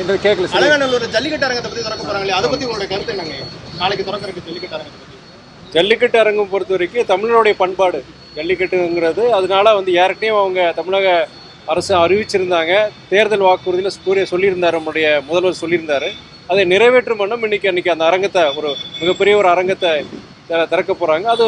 என்று கேட்கல அலங்காநல்லூர் ஜல்லிக்கட்டு அரங்கத்தை பத்தி திறக்க போறாங்களே அதை பத்தி உங்களுடைய கருத்து என்னங்க? நாளைக்கு திறக்கறதுக்கு ஜல்லிக்கட்டு அரங்கத்தை ஜல்லிக்கட்டு அரங்கம் பொறுத்த வரைக்கும் தமிழனுடைய பண்பாடு. ஜல்லிக்கட்டுங்கிறது அதனால வந்து ஏற்கனவே அவங்க தமிழக அரசு அறிவிச்சிருந்தாங்க. தேர்தல் வாக்குறுதியில் கூறிய சொல்லியிருந்தார் நம்முடைய முதல்வர் சொல்லியிருந்தாரு. அதை நிறைவேற்றும் வண்ணம் இன்னைக்கு அன்னைக்கு அந்த அரங்கத்தை ஒரு மிகப்பெரிய ஒரு அரங்கத்தை திறக்க போறாங்க. அது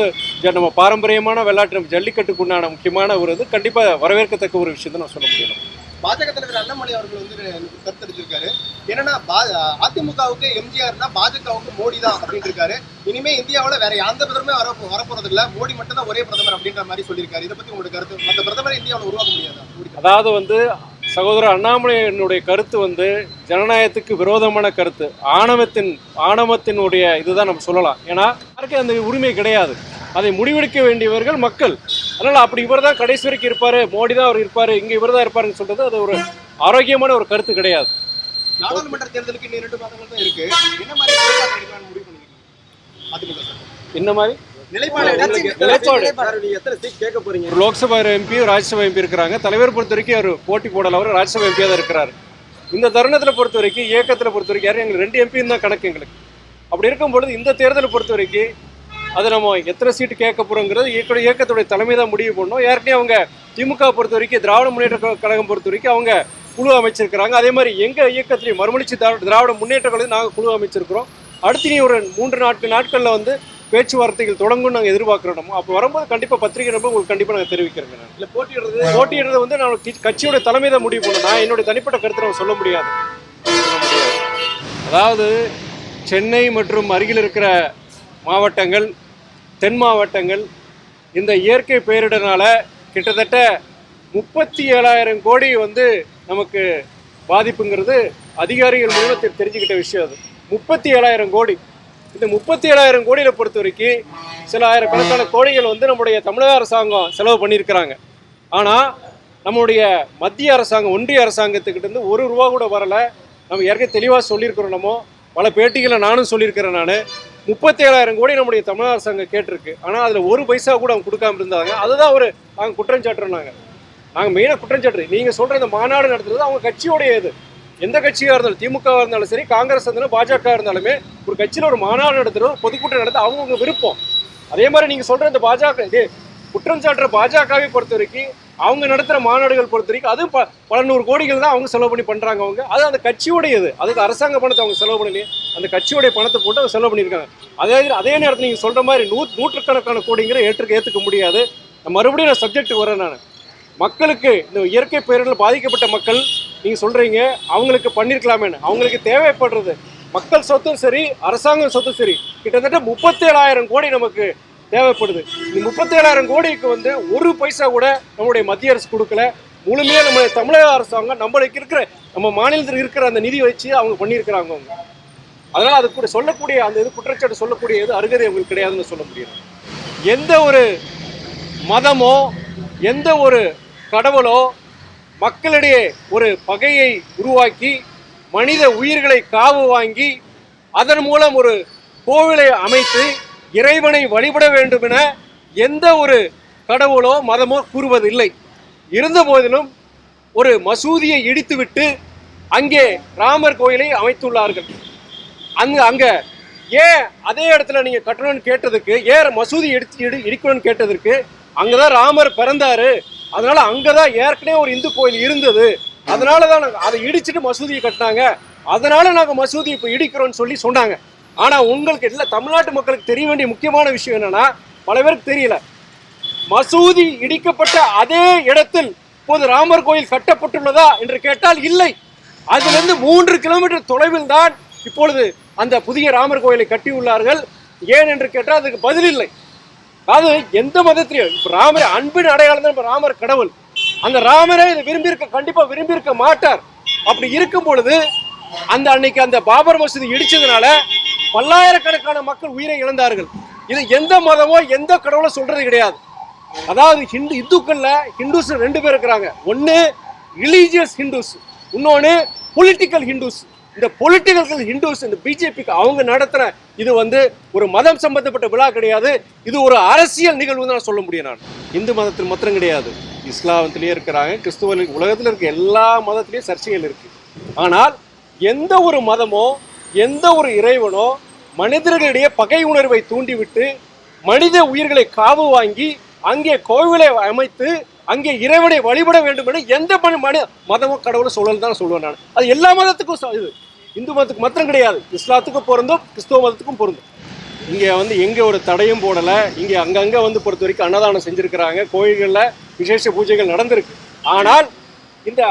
நம்ம பாரம்பரியமான விளையாட்டு நம்ம ஜல்லிக்கட்டுக்கு உண்டான முக்கியமான ஒரு இது. கண்டிப்பாக வரவேற்கத்தக்க ஒரு விஷயத்தை நான் சொல்ல முடியும். பாஜக தலைவர் அண்ணாமலை அவர்கள் வந்து கருத்து கருத்தெடுத்திருக்காரு என்னன்னா பா- அதிமுகவுக்கு எம்ஜிஆர்னா பாஜகவுக்கு மோடி தான் அப்படின்னு இருக்காரு இனிமே இந்தியாவில் வேற எந்த பிரதமருமே வர வரப்போறது இல்லை மோடி மட்டும் தான் ஒரே பிரதமர் அப்படின்ற மாதிரி சொல்லியிருக்காரு. இதை பத்தி உங்களுக்கு கருத்து அந்த பிரதமரை இந்தியாவில் உருவாக்க முடியாது? அதாவது வந்து சகோதரர் அண்ணாமலையினுடைய கருத்து வந்து ஜனநாயகத்துக்கு விரோதமான கருத்து. ஆணவத்தின் ஆணவத்தினுடைய இதுதான் நம்ம சொல்லலாம். ஏன்னா யாருக்கும் அந்த உரிமை கிடையாது. அதை முடிவெடுக்க வேண்டியவர்கள் மக்கள். அதனால அப்படி இவர் தான் கடைசி வரைக்கும் இருப்பாரு மோடி தான் அவர் இருப்பாரு இங்க இவர் தான் இருப்பாருன்னு சொல்றது அது ஒரு ஆரோக்கியமான ஒரு கருத்து கிடையாது. நாடாளுமன்ற தேர்தலுக்கு இன்னும் இரண்டு மாதங்கள் தான் இருக்கு. என்ன மாதிரி முடிவு சார். இந்த மாதிரி? லோக்சபா எம்பி ராஜ்யசபா எம்பி இருக்கிறாங்க. தலைவர் பொறுத்த வரைக்கும் அவர் போட்டி போடல அவர் ராஜ்யசபா எம்பியாக தான் இருக்கிறாரு. இந்த தருணத்தில் பொறுத்த வரைக்கும் இயக்கத்தில் பொறுத்த வரைக்கும் யாரும் எங்களுக்கு ரெண்டு எம்பியும் தான் கணக்கு எங்களுக்கு. அப்படி இருக்கும் பொழுது இந்த தேர்தலை பொறுத்த வரைக்கும் அது நம்ம எத்தனை சீட்டு கேட்க போகிறோங்கிறது இயக்க இயக்கத்துடைய தலைமை தான் முடிவு பண்ணோம் ஏற்கனவே அவங்க திமுக பொறுத்த வரைக்கும் திராவிட முன்னேற்ற கழக- கழகம் பொறுத்த வரைக்கும் அவங்க குழு அமைச்சிருக்கிறாங்க. அதே மாதிரி எங்கள் இயக்கத்திலையும் மறுமலர்ச்சி திரா- திராவிட முன்னேற்ற கழகம் நாங்கள் குழு அமைச்சிருக்கிறோம். அடுத்து நீ ஒரு மூன்று நாட்கள் நாட்களில் வந்து பேச்சுவார்த்தைகள் தொடங்கும் நாங்கள் எதிர்பார்க்குறோம் நம்ம அப்போ வரும்போது கண்டிப்பாக பத்திரிகை நம்ப உங்களுக்கு கண்டிப்பாக நாங்கள் தெரிவிக்கிறேங்க நான். இல்ல போட்டியிடுறது போட்டியிடுறது வந்து நான் கட்சியோட தலைமை தான் முடிவு பண்ணணும். நான் என்னுடைய தனிப்பட்ட கருத்தை முடியாது சொல்ல முடியாது. அதாவது சென்னை மற்றும் அருகில் இருக்கிற மாவட்டங்கள் தென் மாவட்டங்கள் இந்த இயற்கை பேரிடனால் கிட்டத்தட்ட முப்பத்தி ஏழாயிரம் கோடி வந்து நமக்கு பாதிப்புங்கிறது அதிகாரிகள் மூலம் தெ- தெரிஞ்சுக்கிட்ட விஷயம் அது. முப்பத்தி ஏழாயிரம் கோடி. இந்த முப்பத்தி ஏழாயிரம் கோடியில பொறுத்த வரைக்கும் சில ஆயிரக்கணக்கான கோடிகள் வந்து நம்முடைய தமிழக அரசாங்கம் செலவு பண்ணியிருக்கிறாங்க. ஆனால் நம்முடைய மத்திய அரசாங்கம் ஒன்றிய அரசாங்கத்துக்கிட்டேருந்து ஒரு ரூபா கூட வரல. நம்ம ஏற்கனவே தெளிவாக சொல்லியிருக்கிறோம் நம்ம. பல பேட்டிகளை நானும் சொல்லியிருக்கிறேன் நான். முப்பத்தி ஏழாயிரம் கோடி நம்முடைய தமிழக அரசாங்கம் கேட்டிருக்கு. ஆனால் அதில் ஒரு பைசா கூட அவங்க கொடுக்காம இருந்தாங்க. அதுதான் ஒரு நாங்கள் குற்றம் சாட்டுறோம் நாங்கள் நாங்கள் மெயினாக குற்றஞ்சாட்டு நீங்கள் சொல்கிற இந்த மாநாடு நடத்துறது அவங்க கட்சியோடைய இது. எந்த கட்சியாக இருந்தாலும் திமுகவாக இருந்தாலும் சரி காங்கிரஸ் இருந்தாலும் பாஜக இருந்தாலுமே ஒரு கட்சியில் ஒரு மாநாடு நடத்துறது பொதுக்கூட்டம் நடத்த அவங்கவுங்க விருப்பம். அதே மாதிரி நீங்கள் சொல்கிற இந்த பாஜக இது குற்றஞ்சாட்டுற பாஜகவை பொறுத்த வரைக்கும் அவங்க நடத்துகிற மாநாடுகள் பொறுத்த வரைக்கும் அதுவும் ப பல நூறு கோடிகள் தான் அவங்க செலவு பண்ணி பண்ணுறாங்க அவங்க. அது அந்த கட்சியுடையது. அதுக்கு அரசாங்க பணத்தை அவங்க செலவு பண்ணலையே. அந்த கட்சியுடைய பணத்தை போட்டு அவங்க செலவு பண்ணியிருக்காங்க. அதே அதே நேரத்தில் நீங்கள் சொல்கிற மாதிரி நூ நூற்றுக்கணக்கான கோடிங்கிற ஏற்றுக்க ஏற்றுக்க முடியாது. நான் மறுபடியும் நான் சப்ஜெக்ட் வரேன் நான். மக்களுக்கு இந்த இயற்கை பேரிடரில் பாதிக்கப்பட்ட மக்கள் நீங்கள் சொல்கிறீங்க அவங்களுக்கு பண்ணியிருக்கலாமேன்னு அவங்களுக்கு தேவைப்படுறது. மக்கள் சொத்தும் சரி அரசாங்கம் சொத்தும் சரி. கிட்டத்தட்ட முப்பத்தேழாயிரம் கோடி நமக்கு தேவைப்படுது. இந்த முப்பத்தேழாயிரம் கோடிக்கு வந்து ஒரு பைசா கூட நம்முடைய மத்திய அரசு கொடுக்கல. முழுமையாக நம்ம தமிழக அரசாங்கம் நம்மளுக்கு இருக்கிற நம்ம மாநிலத்தில் இருக்கிற அந்த நிதி வச்சு அவங்க பண்ணியிருக்கிறாங்க அவங்க. அதனால் அது கூட சொல்லக்கூடிய அந்த இது குற்றச்சாட்டு சொல்லக்கூடிய இது அருகதை அவங்களுக்கு கிடையாதுன்னு சொல்ல முடியும். எந்த ஒரு மதமோ எந்த ஒரு கடவுளோ மக்களிடையே ஒரு பகையை உருவாக்கி மனித உயிர்களை காவு வாங்கி அதன் மூலம் ஒரு கோவிலை அமைத்து இறைவனை வழிபட வேண்டும் என எந்த ஒரு கடவுளோ மதமோ கூறுவதில்லை. இருந்த போதிலும் ஒரு மசூதியை இடித்துவிட்டு அங்கே ராமர் கோயிலை அமைத்துள்ளார்கள். அங்கு அங்க ஏன் அதே இடத்துல நீங்க கட்டணும்னு கேட்டதுக்கு ஏன் மசூதி எடுத்து இடி இடிக்கணும்னு கேட்டதற்கு அங்கதான் ராமர் பிறந்தாரு. அதனால அங்கதான் ஏற்கனவே ஒரு இந்து கோயில் இருந்தது. அதனால தான் நாங்கள் அதை இடிச்சிட்டு மசூதியை கட்டினாங்க. அதனால நாங்கள் மசூதி இப்போ இடிக்கிறோம்னு சொல்லி சொன்னாங்க. ஆனால் உங்களுக்கு இல்லை தமிழ்நாட்டு மக்களுக்கு தெரிய வேண்டிய முக்கியமான விஷயம் என்னன்னா பல பேருக்கு தெரியல. மசூதி இடிக்கப்பட்ட அதே இடத்தில் இப்போது ராமர் கோயில் கட்டப்பட்டுள்ளதா என்று கேட்டால் இல்லை. அதிலிருந்து மூன்று கிலோமீட்டர் தொலைவில் தான் இப்பொழுது அந்த புதிய ராமர் கோயிலை கட்டியுள்ளார்கள். ஏன் என்று கேட்டால் அதுக்கு பதில் இல்லை. அது எந்த மதத்திலையும் இப்போ ராமர் அன்பின் அடையாளம் தான் இப்போ ராமர் கடவுள். அந்த ராமரே இதை விரும்பியிருக்க கண்டிப்பாக விரும்பியிருக்க மாட்டார். அப்படி இருக்கும் பொழுது அந்த அன்னைக்கு அந்த பாபர் மசூதி இடிச்சதுனால பல்லாயிரக்கணக்கான மக்கள் உயிரை இழந்தார்கள். இது எந்த மதமோ எந்த கடவுளோ சொல்றது கிடையாது. அதாவது ஹிந்து இந்துக்கள்ல ஹிந்துஸ் ரெண்டு பேர் இருக்கிறாங்க. ஒன்னு ரிலீஜியஸ் ஹிந்துஸ் இன்னொன்னு பொலிட்டிக்கல் ஹிந்துஸ் இந்த பொலிட்டிக்கல் ஹிந்துஸ் இந்த பிஜேபிக்கு அவங்க நடத்துற இது வந்து ஒரு மதம் சம்பந்தப்பட்ட விழா கிடையாது. இது ஒரு அரசியல் நிகழ்வு தான் சொல்ல முடியும் நான். இந்து மதத்தில் மாத்திரம் கிடையாது. இஸ்லாமத்திலேயே இருக்கிறாங்க கிறிஸ்துவ உலகத்தில் இருக்க எல்லா மதத்திலையும் சர்ச்சைகள் இருக்கு. ஆனால் எந்த ஒரு மதமோ எந்த ஒரு இறைவனோ மனிதர்களிடையே பகை உணர்வை தூண்டிவிட்டு மனித உயிர்களை காவு வாங்கி அங்கே கோவிலை அமைத்து அங்கே இறைவனை வழிபட வேண்டும் என எந்த மனி மனி மதமோ கடவுளும் சொல்லல் தான் சொல்லுவேன் நான். அது எல்லா மதத்துக்கும் இது. இந்து மதத்துக்கு மாத்திரம் கிடையாது. இஸ்லாத்துக்கும் பொருந்தும் கிறிஸ்துவ மதத்துக்கும் பொருந்தும். இங்கே வந்து எங்கே ஒரு தடையும் போடலை. இங்கே அங்கங்கே வந்து பொறுத்த வரைக்கும் அன்னதானம் செஞ்சுருக்கிறாங்க. கோயில்களில் விசேஷ பூஜைகள் நடந்திருக்கு. ஆனால் இந்த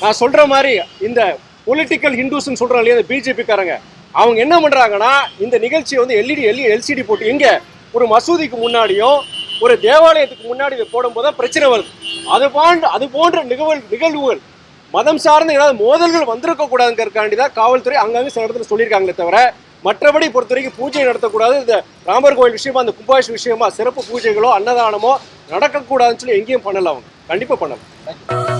நான் சொல்கிற மாதிரி இந்த பொலிட்டிக்கல் ஹிந்துஸ்ன்னு சொல்கிறாங்க இல்லையா அந்த பிஜேபிக்காரங்க. அவங்க என்ன பண்ணுறாங்கன்னா இந்த நிகழ்ச்சியை வந்து எல்இடி எல்இ எல்சிடி போட்டு எங்கே? ஒரு மசூதிக்கு முன்னாடியும் ஒரு தேவாலயத்துக்கு முன்னாடி இதை போடும்போது தான் பிரச்சனை வருது. அது போன்ற அது போன்ற நிகழ்வு நிகழ்வுகள் மதம் சார்ந்த ஏதாவது மோதல்கள் வந்திருக்க கூடாதுங்கிறதுக்காண்டி தான் காவல்துறை அங்கங்கே சில இடத்துல சொல்லியிருக்காங்களே தவிர மற்றபடி பொறுத்த வரைக்கும் பூஜை நடத்தக்கூடாது. இந்த ராமர் கோயில் விஷயமா அந்த கும்பாஷ் விஷயமா சிறப்பு பூஜைகளோ அன்னதானமோ நடக்கக்கூடாதுன்னு சொல்லி எங்கேயும் பண்ணல அவங்க. கண்டிப்பாக பண்ணல